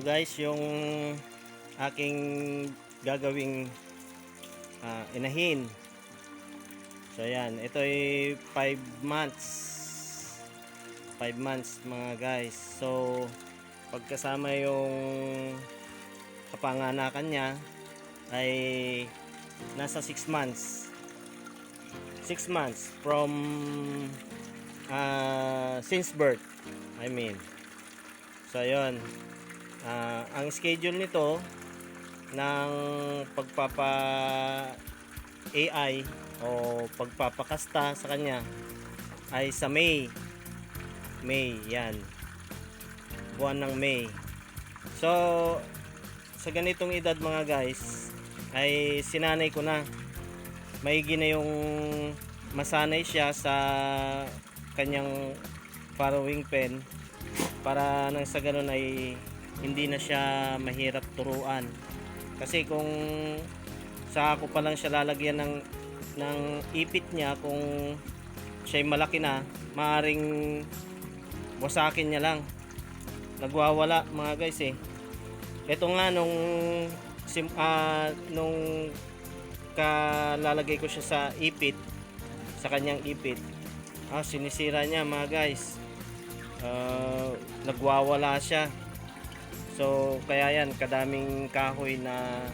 guys, yung aking gagawing ah, inahin. So ayan, ito ay 5 months. 5 months mga guys. So pagkasama yung kapanganakan niya ay nasa 6 months. 6 months from ah, since birth. I mean. So ayun. Ah, ang schedule nito ng pagpapa AI o pagpapakasta sa kanya ay sa May. May, yan. Buwan ng May. So, sa ganitong edad mga guys, ay sinanay ko na. Maigi na yung masanay siya sa kanyang farrowing pen para nang sa ganun ay hindi na siya mahirap turuan. Kasi kung sa ako pa lang siya lalagyan ng ng ipit niya kung siya'y malaki na, maaring wasakin niya lang. Nagwawala mga guys eh. Ito nga nung sim, ah, nung kalalagay ko siya sa ipit sa kanyang ipit ah, sinisira niya mga guys Ah, nagwawala siya so kaya yan kadaming kahoy na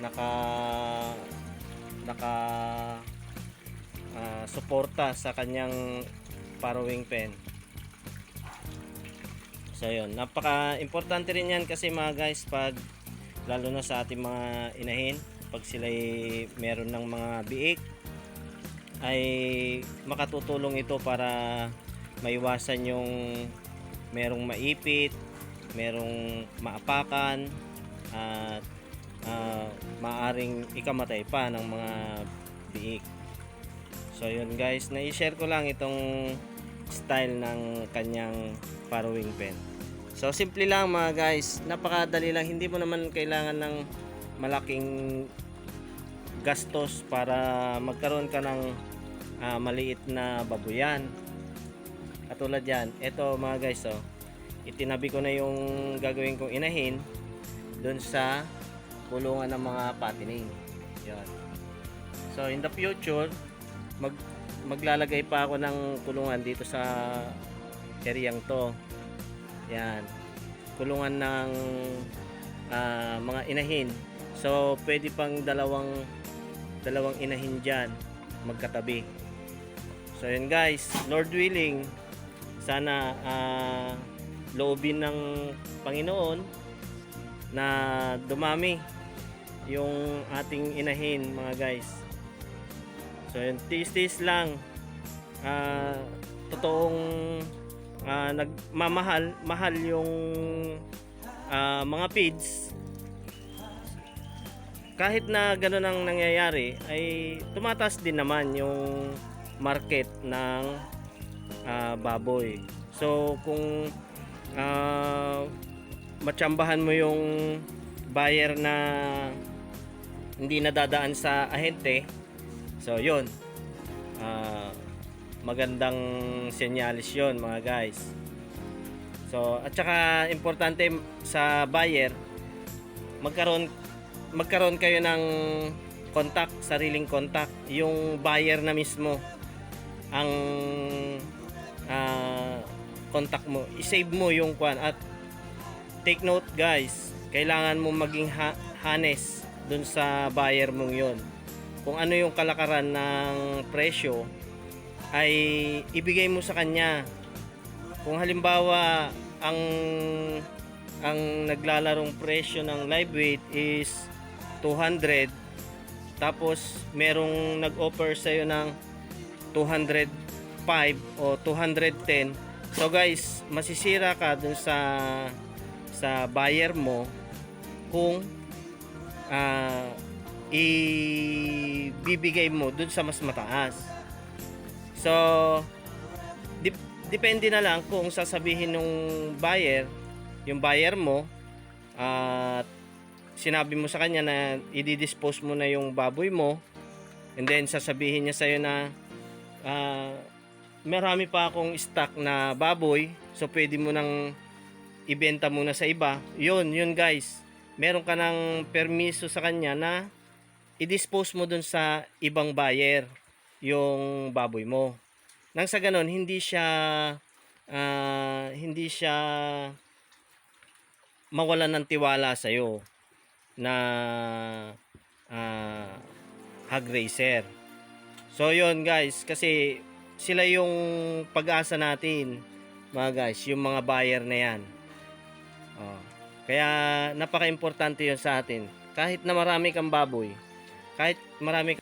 naka naka ah, suporta sa kanyang farrowing pen. So yun. Napaka importante rin yan kasi mga guys pag lalo na sa ating mga inahin pag sila'y meron ng mga biik ay makatutulong ito para maiwasan yung merong maipit, merong maapakan at ah, maaring ikamatay pa ng mga biik. So yun guys, na-share ko lang itong style ng kanyang farrowing pen. So simple lang mga guys, napakadali lang, hindi mo naman kailangan ng malaking gastos para magkaroon ka ng ah, maliit na babuyan. Katulad yan, ito mga guys, oh, itinabi ko na yung gagawin kong inahin doon sa kulungan ng mga patining. Yan. So in the future, mag maglalagay pa ako ng kulungan dito sa areang to. Yan. Kulungan ng ah, mga inahin. So pwede pang dalawang dalawang inahin diyan magkatabi. So yun guys, Lord willing, sana ah, loobin ng Panginoon na dumami yung ating inahin mga guys. So yun, tis-tis lang. Ah, totoong ah, nagmamahal, mahal yung ah, mga feeds. Kahit na gano'n ang nangyayari, ay tumataas din naman yung market ng ah, baboy. So kung ah, matsambahan mo yung buyer na hindi nadadaan sa ahente, so yun, ah, magandang senyalis yon mga guys. So at saka importante sa buyer, magkaroon magkaroon kayo ng contact, sariling contact, yung buyer na mismo ang ah, contact mo. I-save mo yung kwan at take note guys, kailangan mo maging ha- honest dun sa buyer mong yon. Kung ano yung kalakaran ng presyo ay ibigay mo sa kanya. Kung halimbawa ang ang naglalarong presyo ng live weight is 200 tapos merong nag-offer sa iyo ng 205 o 210 so guys masisira ka dun sa sa buyer mo kung ah, ibibigay mo dun sa mas mataas. So dip- depende na lang kung sasabihin ng buyer yung buyer mo at sinabi mo sa kanya na i-dispose mo na yung baboy mo and then sasabihin niya sa'yo na ah, marami pa akong stock na baboy so pwede mo nang ibenta muna sa iba. Yun, yun guys. Meron ka ng permiso sa kanya na i-dispose mo dun sa ibang buyer yung baboy mo. Nang sa ganon, hindi siya ah, hindi siya mawalan ng tiwala sa iyo na ah, hog racer. So yun guys, kasi sila yung pag-asa natin mga guys, yung mga buyer na yan. Oh. Kaya napaka-importante yun sa atin. Kahit na marami kang baboy, kahit marami